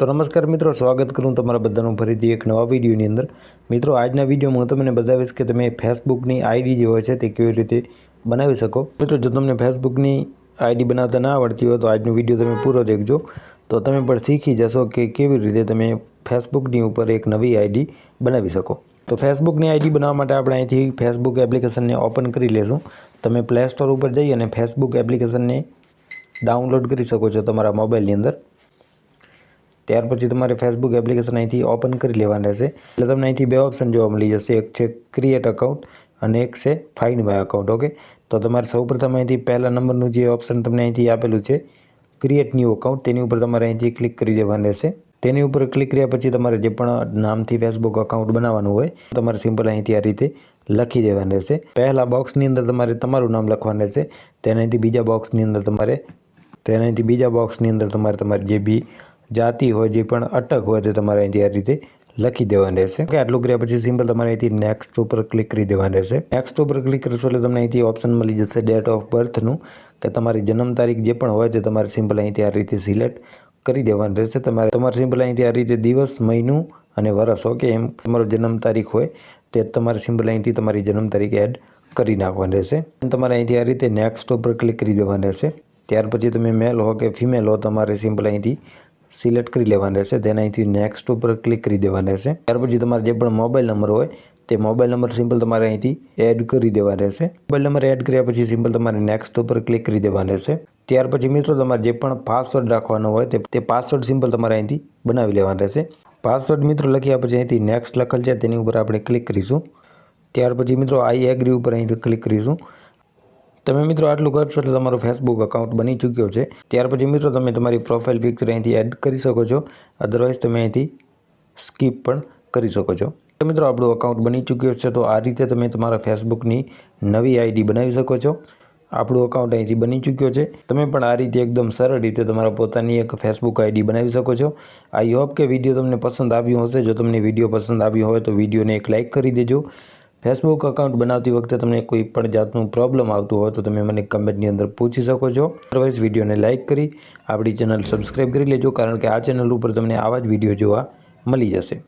તો નમસ્કાર મિત્રો, સ્વાગત કરું તમારા બધાનું ફરીથી એક નવા વિડીયોની અંદર. મિત્રો, આજના વિડીયોમાં હું તમને બતાવીશ કે તમે ફેસબુકની આઈડી જે હોય છે તે કેવી રીતે બનાવી શકો. મિત્રો, જો તમને ફેસબુકની આઈડી બનાવતા ના આવડતી હોય તો આજનો વીડિયો તમે પૂરો દેખજો. તો તમે પણ શીખી જશો કે કેવી રીતે તમે ફેસબુકની ઉપર એક નવી આઈડી બનાવી શકો. તો ફેસબુકની આઈડી બનાવવા માટે આપણે અહીંથી ફેસબુક એપ્લિકેશનને ઓપન કરી લેશું. તમે પ્લે સ્ટોર ઉપર જઈ અને ફેસબુક એપ્લિકેશનને ડાઉનલોડ કરી શકો છો તમારા મોબાઈલની અંદર. ત્યાર પછી તમારે ફેસબુક એપ્લિકેશન અહીંથી ઓપન કરી લેવાના રહેશે એટલે તમને અહીંથી બે ઓપ્શન જોવા મળી જશે. એક છે ક્રિએટ અકાઉન્ટ અને એક છે ફાઇન બાય અકાઉન્ટ ઓકે તો તમારે સૌપ્રથમ અહીંથી પહેલા નંબરનું જે ઓપ્શન તમને અહીંથી આપેલું છે ક્રિએટ ન્યૂ અકાઉન્ટ તેની ઉપર તમારે અહીંથી ક્લિક કરી દેવાનું રહેશે તેની ઉપર ક્લિક કર્યા પછી તમારે જે પણ નામથી ફેસબુક અકાઉન્ટ બનાવવાનું હોય, તમારે સિમ્પલ અહીંથી આ રીતે લખી દેવાનું રહેશે પહેલાં બોક્સની અંદર તમારે તમારું નામ લખવાનું રહેશે તેનાથી બીજા બોક્સની અંદર તમારે તેનાથી બીજા બોક્સની અંદર તમારે તમારી જે બી જાતિ હોય જે પણ અટક હોય તે તમારે અહીંથી આ રીતે લખી દેવાનું રહેશે. કે આટલું કર્યા પછી સિમ્પલ તમારે અહીંથી નેક્સ્ટ ઉપર ક્લિક કરી દેવાનું રહેશે. નેક્સ્ટ ઉપર ક્લિક કરશો એટલે તમને અહીંથી ઓપ્શન મળી જશે ડેટ ઓફ બર્થનું કે તમારી જન્મ તારીખ જે પણ હોય તે તમારે સિમ્પલ અહીંથી આ રીતે સિલેક્ટ કરી દેવાનું રહેશે. તમારે તમારે સિમ્પલ અહીંથી આ રીતે દિવસ, મહિનું અને વર્ષ ઓકે, એમ તમારો જન્મ તારીખ હોય તે તમારે સિમ્પલ અહીંથી તમારી જન્મ તારીખ એડ કરી નાખવાની રહેશે. તમારે અહીંથી આ રીતે નેક્સ્ટ ઉપર ક્લિક કરી દેવાનું રહેશે. ત્યાર પછી તમે મેલ હો કે ફિમેલ હો, તમારે સિમ્પલ અહીંથી સિલેક્ટ કરી લેવાના રહેશે તેને અહીંથી નેક્સ્ટ ઉપર ક્લિક કરી દેવાના રહેશે ત્યાર પછી તમારે જે પણ મોબાઈલ નંબર હોય, તે મોબાઈલ નંબર સિમ્પલ તમારે અહીંથી એડ કરી દેવાનો રહેશે મોબાઈલ નંબર એડ કર્યા પછી સિમ્પલ તમારે નેક્સ્ટ ઉપર ક્લિક કરી દેવાનો રહેશે ત્યાર પછી મિત્રો તમારે જે પણ પાસવર્ડ રાખવાનો હોય, તે પાસવર્ડ સિમ્પલ તમારે અહીંથી બનાવી લેવાનો રહેશે પાસવર્ડ મિત્રો લખ્યા પછી અહીંથી નેક્સ્ટ લખેલ છે. તેની ઉપર આપણે ક્લિક કરીશું. ત્યાર પછી મિત્રો આઈ એગ્રી ઉપર અહીંથી ક્લિક કરીશું. તમે મિત્રો આટલું કરશો એટલે તમારું ફેસબુક અકાઉન્ટ બની ચૂક્યો છે. ત્યાર પછી મિત્રો તમે તમારી પ્રોફાઇલ પિક્ચર અહીંથી એડ કરી શકો છો. અદરવાઇઝ તમે અહીંથી સ્કીપ પણ કરી શકો છો. તો મિત્રો આપણું અકાઉન્ટ બની ચૂક્યો છે તો આ રીતે તમે તમારા ફેસબુકની નવી આઈડી બનાવી શકો છો. આપણું અકાઉન્ટ અહીંથી બની ચૂક્યો છે. તમે પણ આ રીતે એકદમ સરળ રીતે તમારા પોતાની એક ફેસબુક આઈડી બનાવી શકો છો. આઈ હોપ કે વીડિયો તમને પસંદ આવ્યો હશે. જો તમને વીડિયો પસંદ આવ્યો હોય તો વિડીયોને એક લાઇક કરી દેજો. ફેસબુક અકાઉન્ટ બનાવતી વખતે તમને કોઈ પણ જાતનું પ્રોબ્લેમ આવતું હોય તો તમે મને કમેન્ટની અંદર પૂછી શકો છો. અદરવાઇઝ વિડીયોને લાઇક કરી આપણી ચેનલ સબસ્ક્રાઈબ કરી લેજો, કારણ કે આ ચેનલ ઉપર તમને આવા જ વીડિયો જોવા મળી જશે.